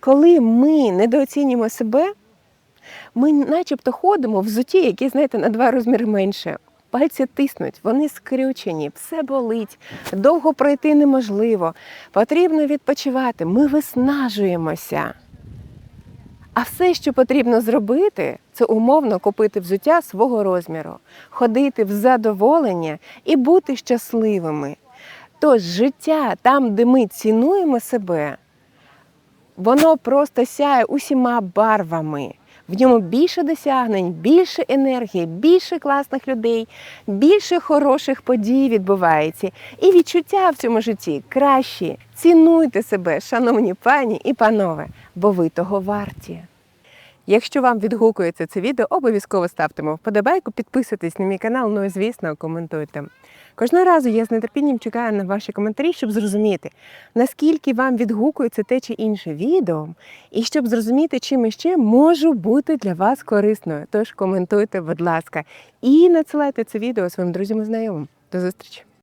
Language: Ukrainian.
Коли ми недооцінюємо себе, ми начебто ходимо в зуті, які, знаєте, на два розміри менше. Пальці тиснуть, вони скрючені, все болить, довго пройти неможливо. Потрібно відпочивати. Ми виснажуємося. А все, що потрібно зробити, це умовно купити взуття свого розміру, ходити в задоволення і бути щасливими. Тож життя там, де ми цінуємо себе, воно просто сяє усіма барвами. В ньому більше досягнень, більше енергії, більше класних людей, більше хороших подій відбувається. І відчуття в цьому житті кращі. Цінуйте себе, шановні пані і панове, бо ви того варті. Якщо вам відгукується це відео, обов'язково ставте вподобайку, підписуйтесь на мій канал, ну і звісно, коментуйте. Кожного разу я з нетерпінням чекаю на ваші коментарі, щоб зрозуміти, наскільки вам відгукується те чи інше відео, і щоб зрозуміти, чим іще можу бути для вас корисною. Тож коментуйте, будь ласка, і надсилайте це відео своїм друзям і знайомим. До зустрічі!